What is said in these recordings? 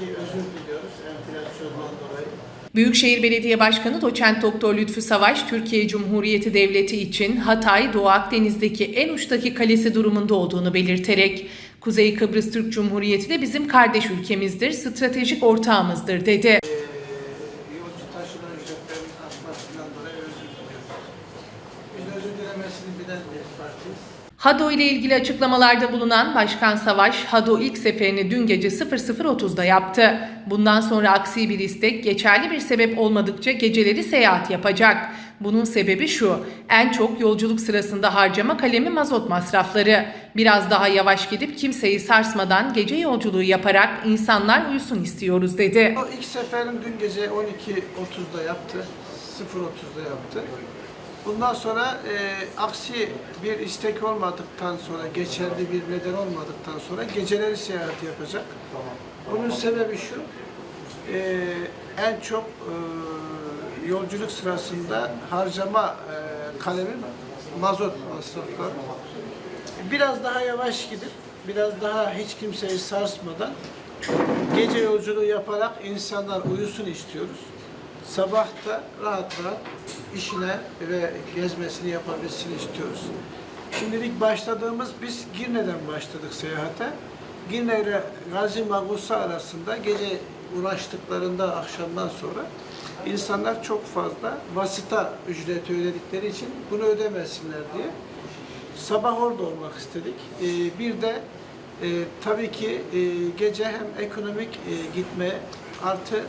eski özür diliyoruz enflasyondan dolayı. Büyükşehir Belediye Başkanı Doçent Doktor Lütfü Savaş, Türkiye Cumhuriyeti Devleti için Hatay, Doğu Akdeniz'deki en uçtaki kalesi durumunda olduğunu belirterek, Kuzey Kıbrıs Türk Cumhuriyeti de bizim kardeş ülkemizdir, stratejik ortağımızdır dedi. Ee, yolcu taşıma ücretlerinin artmasından dolayı özür diliyoruz. Biz özür dilemesini bilen bir partiyiz. HADO ile ilgili açıklamalarda bulunan Başkan Savaş, HADO ilk seferini dün gece 00.30'da yaptı. Bundan sonra aksi bir istek geçerli bir sebep olmadıkça geceleri seyahat yapacak. Bunun sebebi şu, en çok yolculuk sırasında harcama kalemi mazot masrafları. Biraz daha yavaş gidip kimseyi sarsmadan gece yolculuğu yaparak insanlar uyusun istiyoruz dedi. O ilk seferini dün gece 12.30'da yaptı. 0.30'da yaptı. Bundan sonra e, aksi bir istek olmadıktan sonra, geçerli bir neden olmadıktan sonra geceleri seyahat yapacak. Bunun sebebi şu, e, en çok e, yolculuk sırasında harcama e, kalemi mazot masrafları. Biraz daha yavaş gidip, biraz daha hiç kimseyi sarsmadan gece yolculuğu yaparak insanlar uyusun istiyoruz. Sabah da rahat rahat işine ve gezmesini yapabilsin istiyoruz. Şimdilik başladığımız biz Girne'den başladık seyahate. Girne ile Gazi Magusa arasında gece ulaştıklarında akşamdan sonra insanlar çok fazla vasıta ücreti ödedikleri için bunu ödemesinler diye sabah orada olmak istedik. Ee, bir de e, tabii ki e, gece hem ekonomik e, gitme artı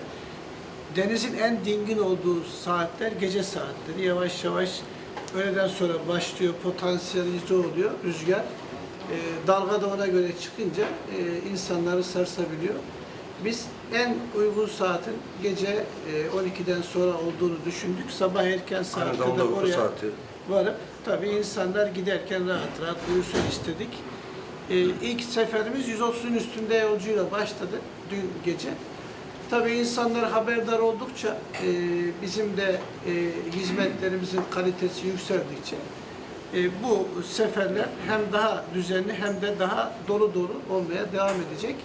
denizin en dingin olduğu saatler gece saatleri. Yavaş yavaş öğleden sonra başlıyor, potansiyelize oluyor rüzgar. E, dalga da ona göre çıkınca e, insanları sarsabiliyor. Biz en uygun saatin gece e, 12'den sonra olduğunu düşündük. Sabah erken saatte de oraya saati. varıp tabii insanlar giderken rahat rahat uyusun istedik. Ee, ilk seferimiz 130'un üstünde yolcuyla başladı dün gece. Tabii insanlar haberdar oldukça e, bizim de e, hizmetlerimizin kalitesi yükseldikçe e, bu seferler hem daha düzenli hem de daha dolu dolu olmaya devam edecek.